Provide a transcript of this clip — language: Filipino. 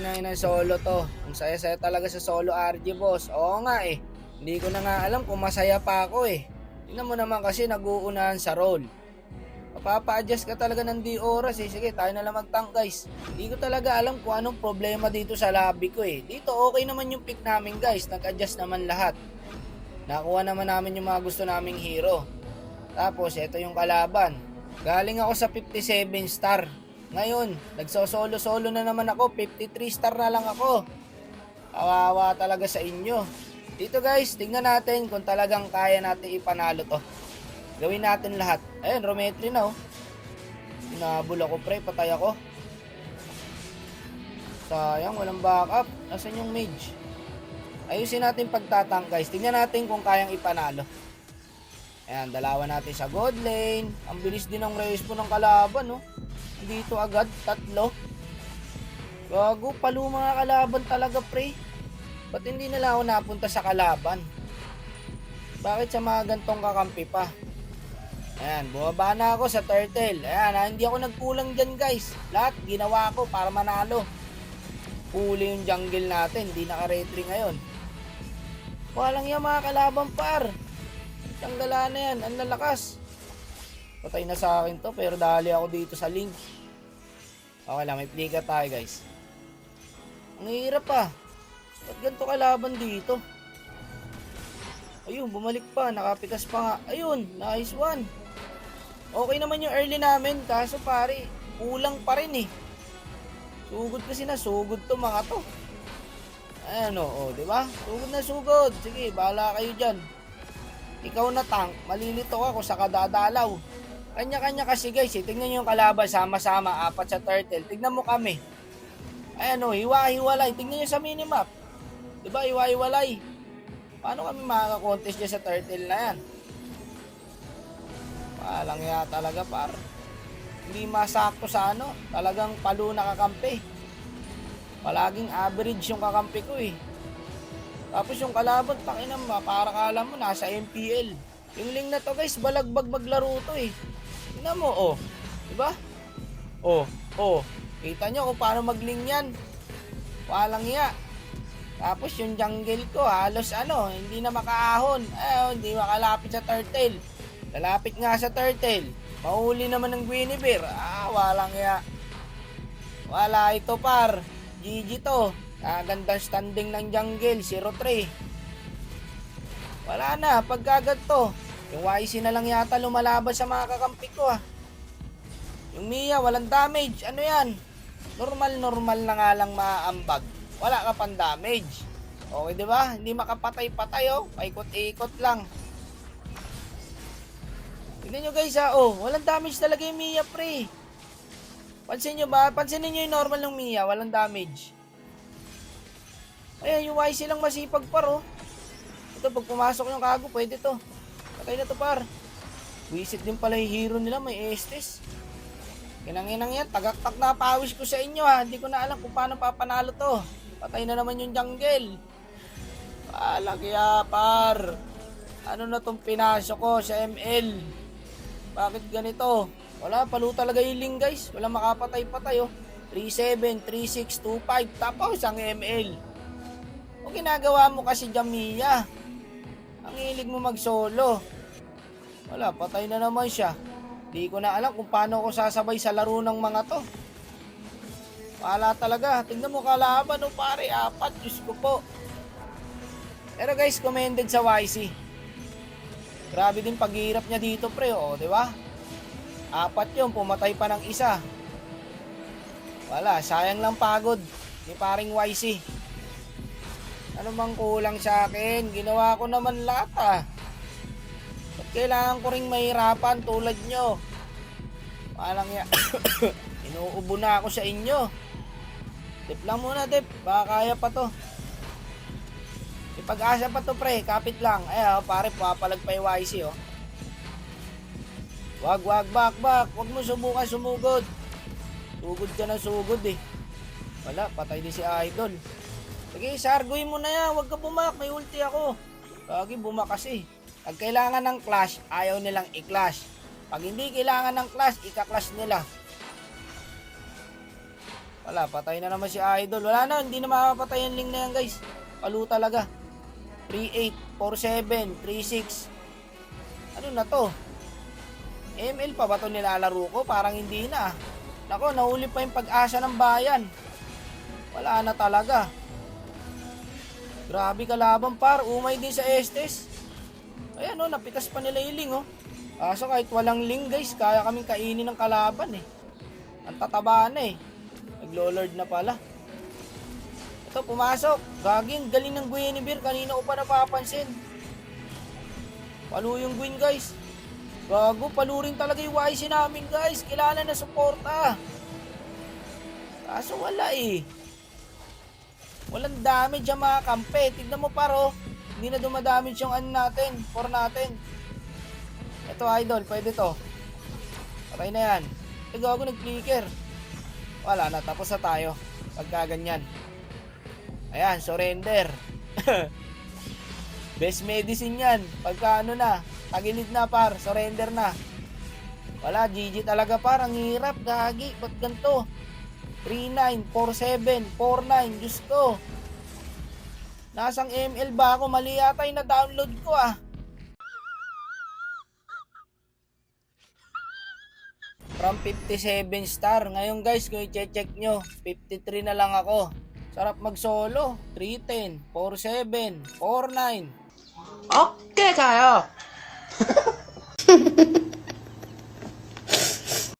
na solo to. Ang saya-saya talaga sa solo RG boss. Oo nga eh. Hindi ko na nga alam kung masaya pa ako eh. Tingnan mo naman kasi nag-uunahan sa role. Mapapa-adjust ka talaga ng di oras eh. Sige, tayo na lang mag-tank guys. Hindi ko talaga alam kung anong problema dito sa lobby ko eh. Dito okay naman yung pick namin guys. Nag-adjust naman lahat. Nakuha naman namin yung mga gusto naming hero. Tapos, ito yung kalaban. Galing ako sa 57 star. Ngayon, nagsosolo-solo na naman ako. 53 star na lang ako. Kawawa talaga sa inyo. Dito guys, tingnan natin kung talagang kaya natin ipanalo to. Gawin natin lahat. Ayun, Rometri na oh. Inabol ako pre, patay ako. Sayang, walang backup. Nasaan yung mage? Ayusin natin pagtatang guys. Tingnan natin kung kayang ipanalo. Ayan, dalawa natin sa god lane. Ang bilis din ng respo ng kalaban, no? Dito agad, tatlo. Gago, palo mga kalaban talaga, pre. Ba't hindi nila ako napunta sa kalaban? Bakit sa mga gantong kakampi pa? Ayan, bumaba na ako sa turtle. Ayan, ah, hindi ako nagkulang dyan guys. Lahat ginawa ko para manalo. Huli yung jungle natin, hindi naka-retry ngayon. Walang yan mga kalaban par. Tanggala na yan, ang lalakas. Patay na sa akin to, pero dali ako dito sa link. Okay lang, may plika tayo guys. Ang hirap pa. Ba't ganito kalaban dito? Ayun, bumalik pa. Nakapitas pa nga. Ayun, nice one. Okay naman yung early namin. Kaso pare, kulang pa rin eh. Sugod kasi na, sugod to mga to. Ayan o, oh, di ba? Sugod na sugod. Sige, bahala kayo dyan. Ikaw na tank, malilito ako sa kadadalaw. Kanya-kanya kasi guys, eh. tingnan nyo yung kalaban sama-sama, apat sa turtle. Tignan mo kami. Ayan o, hiwa-hiwalay. Tingnan nyo sa minimap. Di ba, hiwa-hiwalay. Paano kami makaka-contest dyan sa turtle na yan? Palang ya talaga par. Hindi masakto sa ano. Talagang palo nakakampi. Palaging average yung kakampi ko eh. Tapos yung kalaban, pakinam para kala mo nasa MPL. Yung link na to guys, balagbag maglaro to eh. Tingnan mo, oh. Diba? Oh, oh. Kita nyo kung paano mag-link yan. Walang iya. Tapos yung jungle ko, halos ano, hindi na makaahon. Eh, hindi makalapit sa turtle. Lalapit nga sa turtle. Mahuli naman ng Guinevere. Ah, walang iya. Wala ito par. GG to. Kagandang standing ng jungle, 0-3. Wala na, pagkagad to. Yung YC na lang yata lumalaban sa mga kakampi ko ah. Yung Mia, walang damage. Ano yan? Normal, normal na nga lang maaambag. Wala ka pang damage. Okay, di ba? Hindi makapatay-patay oh. Paikot-ikot lang. Tignan nyo guys ha. Oh, walang damage talaga yung Mia pre. Pansin nyo ba? Pansinin nyo yung normal ng Mia. Walang damage. Ayan, yung YC lang masipag par oh. Ito, pag pumasok yung kago, pwede to. Patay na to par. Wisit din pala yung hero nila, may Estes. Kinanginang yan, tagaktak na pawis ko sa inyo ha. Hindi ko na alam kung paano papanalo to. Patay na naman yung jungle. Palagya par. Ano na tong pinasok ko sa ML? Bakit ganito? Wala, palo talaga yung link guys. Wala makapatay-patay oh. 37, 36, 25, tapos ang ML. O ginagawa mo kasi Jamia. Ang hilig mo mag-solo. Wala, patay na naman siya. Di ko na alam kung paano ako sasabay sa laro ng mga to. Wala talaga. Tingnan mo kalaban o pare, apat. Diyos ko po. Pero guys, commended sa YC. Grabe din paghihirap niya dito pre, o, di ba? Apat yun, pumatay pa ng isa. Wala, sayang lang pagod ni paring YC. Ano mang kulang sa akin? Ginawa ko naman lahat ah. Kailangan ko ring mahirapan tulad nyo? Walang ya. Inuubo na ako sa inyo. Dip lang muna, dip. Baka kaya pa to. May pag-asa pa to, pre. Kapit lang. Ay, oh, pare, papalag pa YC, oh. Wag, wag, bak, bak. Huwag mo subukan sumugod. Sugod ka na sugod, eh. Wala, patay din si Idol. Sige, sargoy mo na yan. Huwag ka bumak. May ulti ako. Lagi bumak kasi. Pag kailangan ng clash, ayaw nilang i-clash. Pag hindi kailangan ng clash, ika-clash nila. Wala, patay na naman si Idol. Wala na, hindi na makapatay yung link na yan guys. Palo talaga. 38, 47, 36. Ano na to? ML pa ba to nilalaro ko? Parang hindi na. Nako, nahuli pa yung pag-asa ng bayan. Wala na talaga. Grabe kalaban par, umay din sa Estes. Ayan oh, napitas pa nila yung ling oh. Kaso kahit walang ling guys, kaya kaming kainin ng kalaban eh. Ang tataba na eh. Naglo-lord na pala. Ito, pumasok. Gaging, galing ng Guinevere. Kanina ko pa napapansin. Palo yung Gwyn guys. Gago, palo rin talaga yung YC namin guys. Kilala na suporta. Kaso wala eh. Walang damage ang mga kampe. Tignan mo paro. Hindi na dumadamage yung ano natin. For natin. Ito idol, pwede to. Patay na yan. Eh gago nag-flicker. Wala na, tapos na tayo. Pagka ganyan. Ayan, surrender. Best medicine yan. Pagka ano na, tagilid na par, surrender na. Wala, GG talaga par. Ang hirap, gagi. Ba't ganito? 39, 47, 49, Diyos ko. Nasang ML ba ako? Mali yata yung na-download ko ah. From 57 star. Ngayon guys, kung i-check nyo, 53 na lang ako. Sarap mag-solo. 310, 47, 49. Okay kayo.